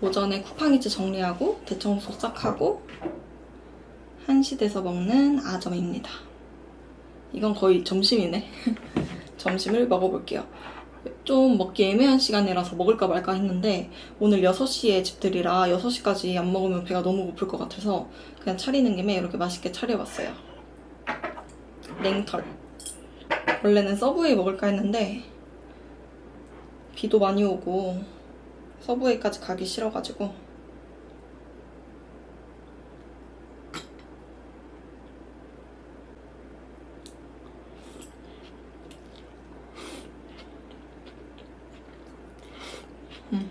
오전에 쿠팡이츠 정리하고 대청소 싹 하고 1시 돼서 먹는 아점입니다. 이건 거의 점심이네. 점심을 먹어볼게요. 좀 먹기 애매한 시간이라서 먹을까 말까 했는데 오늘 6시에 집들이라 6시까지 안 먹으면 배가 너무 고플 것 같아서 그냥 차리는 김에 이렇게 맛있게 차려봤어요. 냉털. 원래는 서브웨이 먹을까 했는데 비도 많이 오고 서브웨이까지 가기 싫어가지고 음.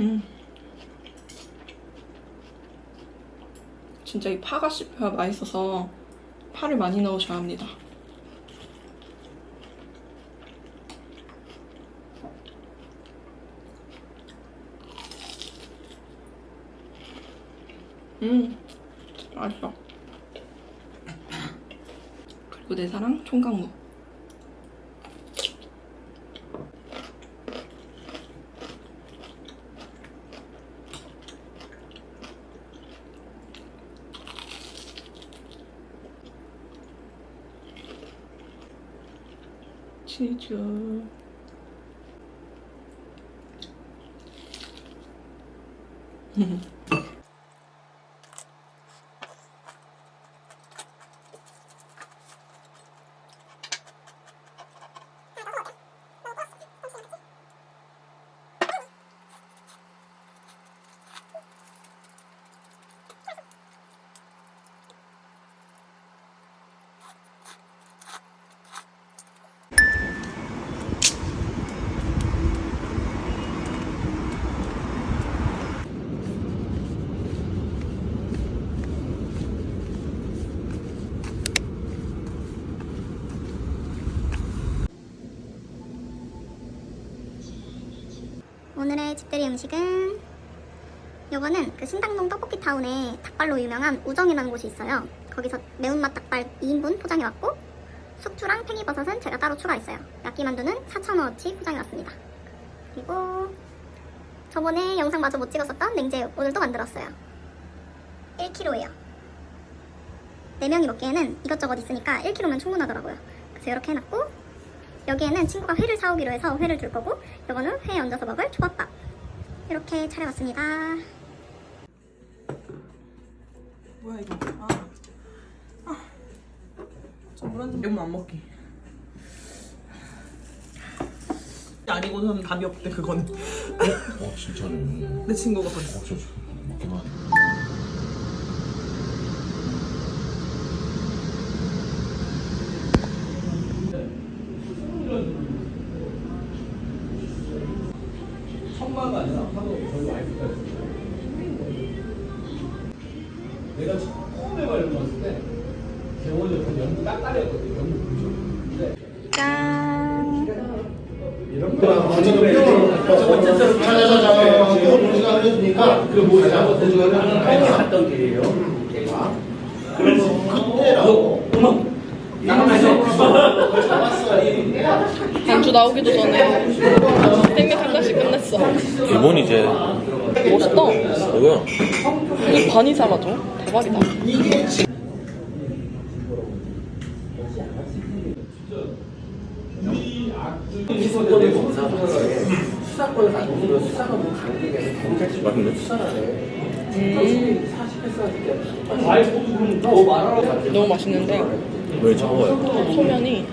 음. 진짜 이 파가 씹혀야 맛있어서 파를 많이 넣으셔야 합니다. 음, 맛있어. 그리고 내 사랑 총각무. 치즈. 오늘의 집들이 음식은 요거는 그 신당동 떡볶이 타운에 닭발로 유명한 우정이라는 곳이 있어요. 거기서 매운맛 닭발 2인분 포장해 왔고 숙주랑 팽이버섯은 제가 따로 추가했어요. 야끼만두는 4,000원어치 포장해 왔습니다. 그리고 저번에 영상 마저 못 찍었었던 냉제육 오늘 또 만들었어요. 1kg예요. 4명이 먹기에는 이것저것 있으니까 1kg면 충분하더라고요. 그래서 이렇게 해놨고 여기에는 친구가 회를 사오기로 해서 회를 줄 거고 이거는 회에 얹어서 먹을 초밥밥 이렇게 차려봤습니다 뭐야 이거? 아, 아. 저 물한 이건 안 먹기. 아니고서는 답이 없대 그거는. 어 진짜네. 내 친구가 그랬어. 어 진짜 먹긴 하 했을 때 재원이 그 연기 깍깔이었거든 연기 부르죠 근데 짠! 이런 거 어쨌든 찾아서 또 공지가 해주니까 그 대중하는 팬이 갔던 길이에요 그래서 그때라고 이 안주 나오기도 전에 생맥 한 잔씩 끝냈어. 기본 이제 멋있다. 이거야. 이거 반 이상하죠? 대박이다. 수사권을 검사하는데 수사권을 가지고 그 수사가 뭐 경찰. 수사하네. 너 말하러 갔지. 너무 맛있는데 왜 차가워요? 소면이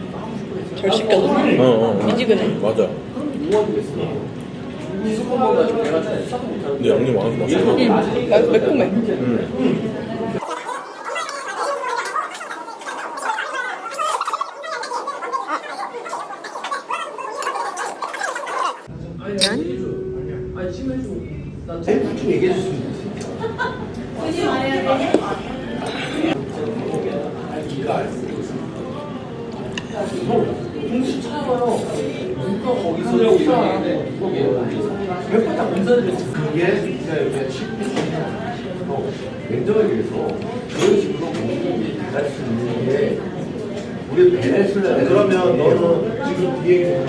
덜 씻겨져. 어, 어. 미지근해. 맞아. 수사권 가지고 내가 수사도 못하는 근데 양념 많아서 맛있어. 응, 매- 매콤해. 대 충 얘기해 줄수 있어. 공식 찾아봐요. 누가 거기서 수사하는데 몇번다 문서를 그게 진짜 여기가 실패했냐. 냉정하게 얘기해서 그런 식으로 공공이 잘수 있는 게 우리 배냈을 그러면 너는 지금 뒤에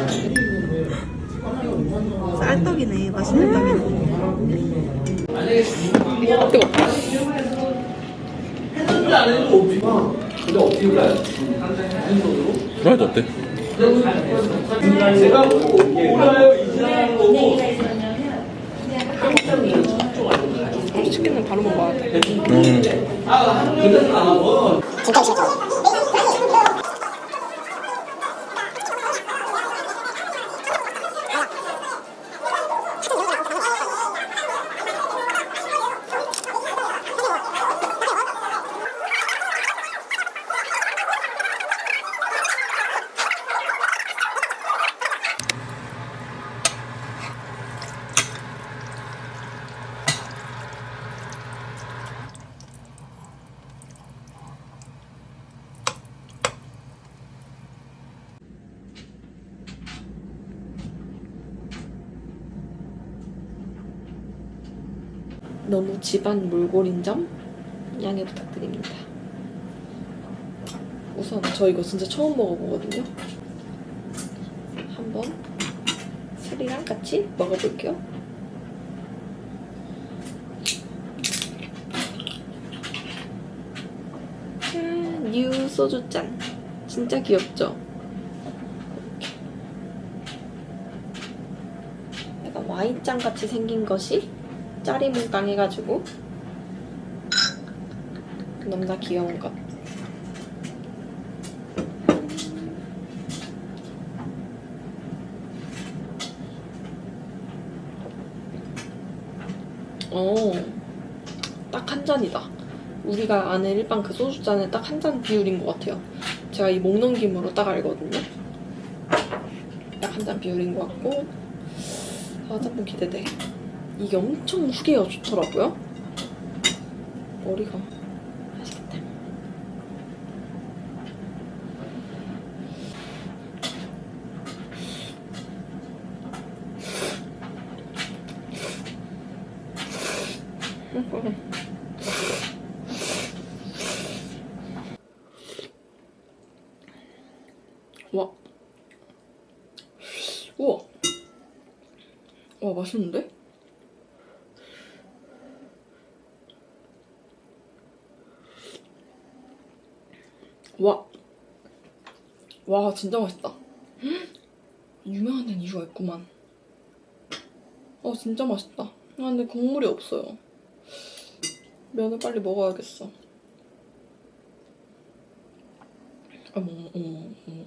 쌀떡이네. 맛있는 떡이네. 뜨거. 근데 어떻게 몰라요? 프라이드 어때? 제가 몰라요 이상한 거고 치킨은 바로 먹어야 돼. 음. 너무 집안 몰골인 점 양해 부탁드립니다. 우선 저 이거 진짜 처음 먹어보거든요. 한번 술이랑 같이 먹어볼게요. 짠, 뉴 소주 짠. 진짜 귀엽죠? 약간 와인잔 같이 생긴 것이 짜리몽땅 해가지고 너무나 귀여운 것. 어, 딱한 잔이다. 우리가 아는 일반 그 소주 잔의 딱 한 잔 비율인 것 같아요. 제가 이 목 넘김으로 딱 알거든요. 딱 한 잔 비율인 것 같고, 아, 짬뽕 기대돼. 이게 엄청 후계가 좋더라고요. 머리가 맛있겠다. 와. 우와. 와, 맛있는데? 와. 와, 진짜 맛있다. 유명한 데는 이유가 있구만. 어, 진짜 맛있다. 아, 근데 국물이 없어요. 면을 빨리 먹어야겠어. 어머, 어머, 어머.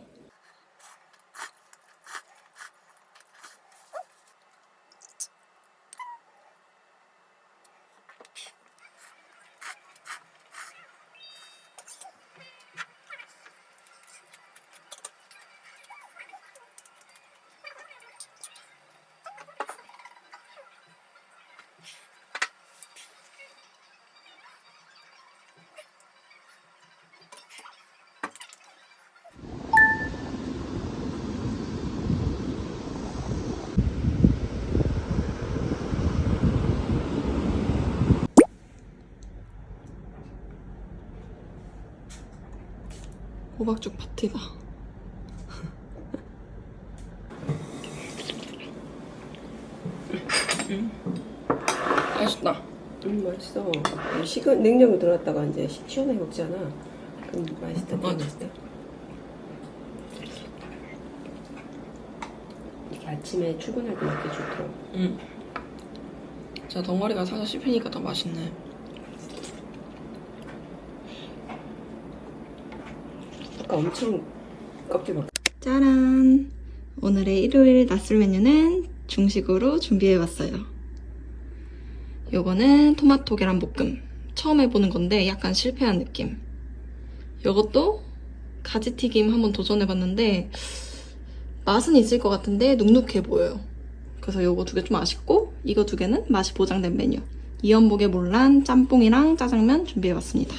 호박죽 파티다. 음. 맛있다. 음 맛있어. 식은 냉장고 들어갔다가 이제 시- 시원하게 먹잖아. 그럼 맛있다. 되게 맞아. 맛있다. 이렇게 아침에 출근할 때 먹기 좋더라고. 음. 진짜 덩어리가 사서 씹히니까 더 맛있네. 아까 엄청 껍질 막. 짜란! 오늘의 일요일 낮술 메뉴는 중식으로 준비해봤어요. 요거는 토마토 계란 볶음. 처음 해보는 건데 약간 실패한 느낌. 요것도 가지튀김 한번 도전해봤는데 맛은 있을 것 같은데 눅눅해 보여요. 그래서 요거 두 개 좀 아쉽고 이거 두 개는 맛이 보장된 메뉴. 이연복의 몰란 짬뽕이랑 짜장면 준비해봤습니다.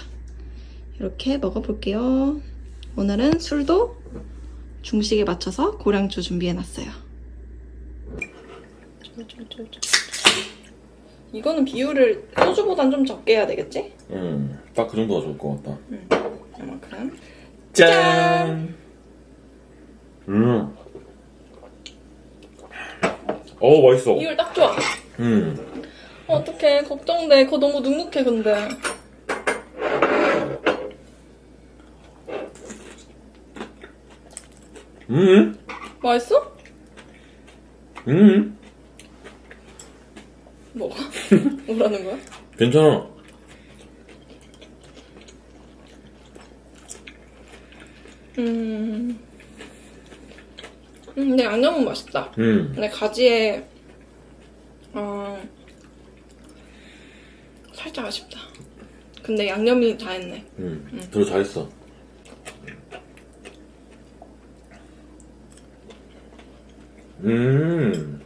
이렇게 먹어볼게요. 오늘은 술도 중식에 맞춰서 고량주 준비해놨어요. 이거는 비율을 소주보단 좀 적게 해야 되겠지? 음, 딱 그 정도가 좋을 것 같다. 이만큼. 짠. 음. 어 맛있어. 이걸 딱 좋아. 음. 어떡해 걱정돼. 그거 너무 눅눅해 근데. 음. 맛있어? 음. 뭐가? 뭐라는 거야? 괜찮아. 음. 음, 근데 양념은 맛있다. 음. 근데 가지에 어 살짝 아쉽다. 근데 양념이 다 했네. 음. 그래 잘했어. 음.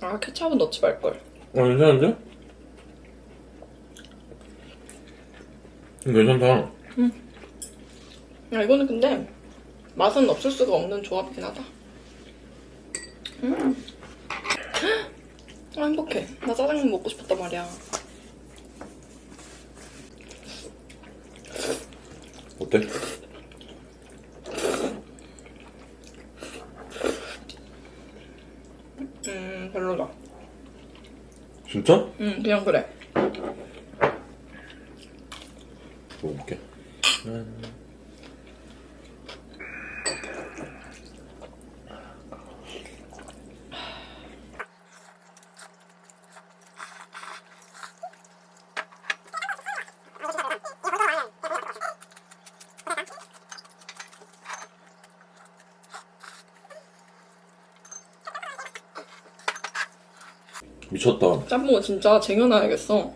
아 케찹은 넣지 말 걸. 어 괜찮은데? 음, 괜찮다. 야 이거는 근데 맛은 없을 수가 없는 조합이긴 하다. 음. 아 행복해. 나 짜장면 먹고 싶었단 말이야. 어때? 음 별로다. 진짜? 음 그냥 그래. 먹어볼게. 미쳤다. 짬뽕은 진짜 쟁여놔야겠어.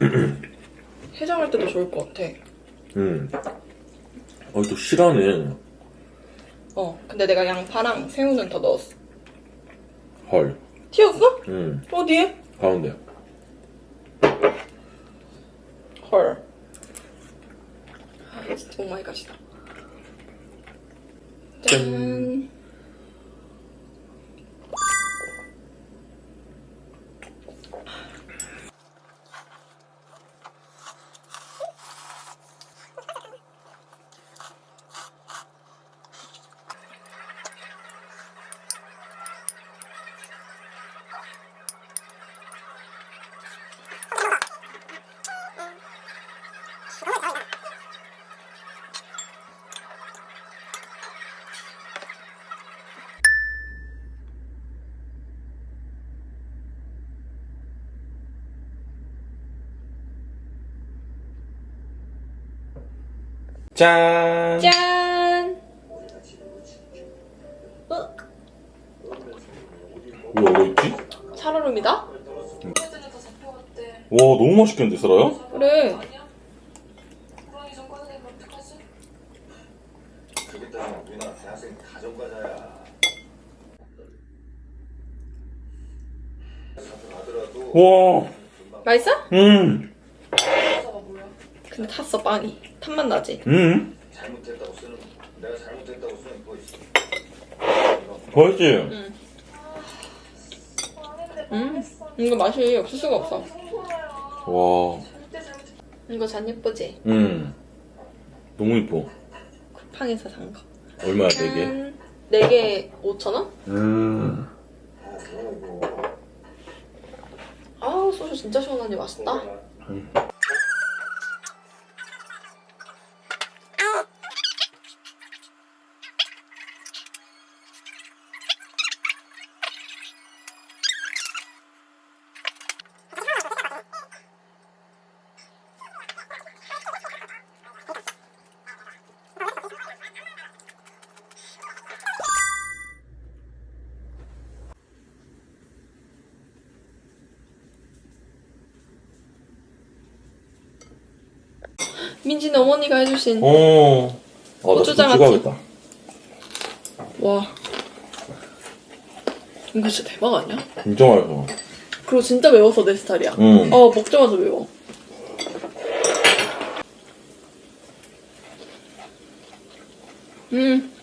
해장할 때도 좋을 것 같아. 음. 어, 또 실하네. 어 근데 내가 양파랑 새우는 더 넣었어. 헐. 튀었어? 음. 어디에? 가운데. 헐. 아, 진짜 오마이갓이다. 짠. 짠! 짠. 어, 왜 어디 있지? 살얼음이다? 와, 너무 맛있겠는데, 살아요? 그래. 와, 맛있어? 음, 근데 탔어 빵이. 탄맛 나지? 음. 맛있지? 음. 이거 맛이 없을 수가 없어. 와, 이거 잔 예쁘지? 음. 너무 이뻐. 쿠팡에서 산 거. 얼마야, 되게? 짠. 4개 5,000원? 음. 아우 소주 진짜 시원하니 맛있다. 민지는 어머니가 해주신 어. 아, 나 고추장 진짜 찍어야겠다. 와 이거 진짜 대박 아니야? 진짜 맛있어. 그리고 진짜 매워서 내 스타일이야. 음. 어 먹자마자 매워. 음.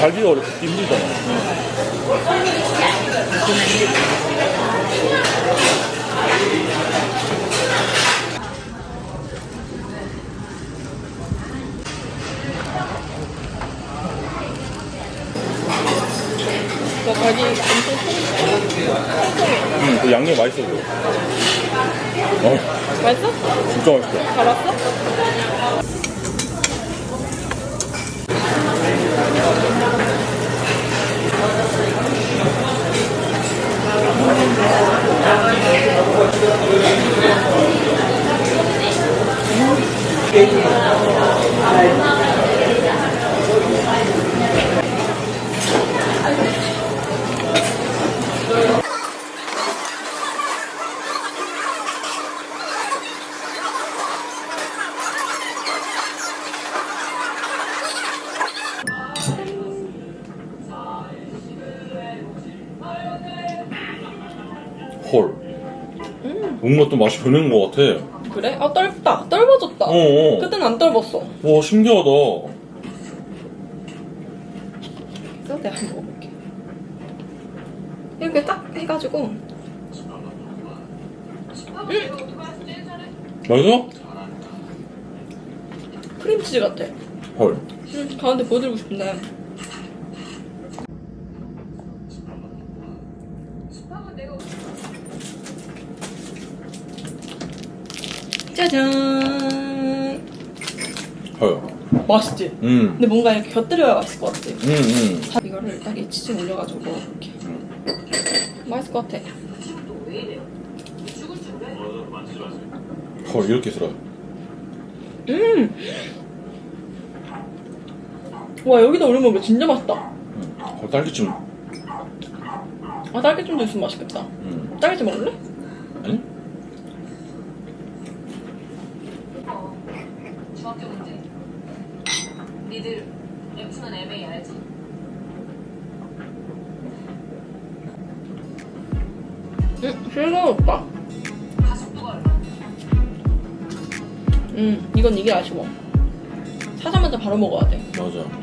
갈비가 어렵 힘들잖아. 갈비 엄청 응, 그 양념 맛있어 보여. 어, 맛있어? 진짜 맛있어. 잘 왔어? 헐. 또 맛이 변한 것 같아. 그래? 아 떫다. 떫어졌다. 어, 어. 그땐 안 떫었어. 와, 신기하다. 그래서 내가 한번 먹어볼게. 이렇게 딱 해가지고 맛있어? 크림치즈 같아. 헐. 응, 가운데 보여드리고 싶은데. 짜잔. 헐. 맛있지? 음, 근데 뭔가 이렇게 곁들여야 맛있을 것 같지? 음, 음. 이거를 딱 이 치즈 올려가지고 이렇게 맛있을 것 같아. 헐, 이렇게 들어. 음. 와 여기다 올려 먹으면 진짜 맛있다. 헐, 딸기찜. 아 딸기찜도 있으면 맛있겠다. 음. 딸기찜 먹을래? 이건 이게 아쉬워. 사자마자 바로 먹어야 돼. 맞아.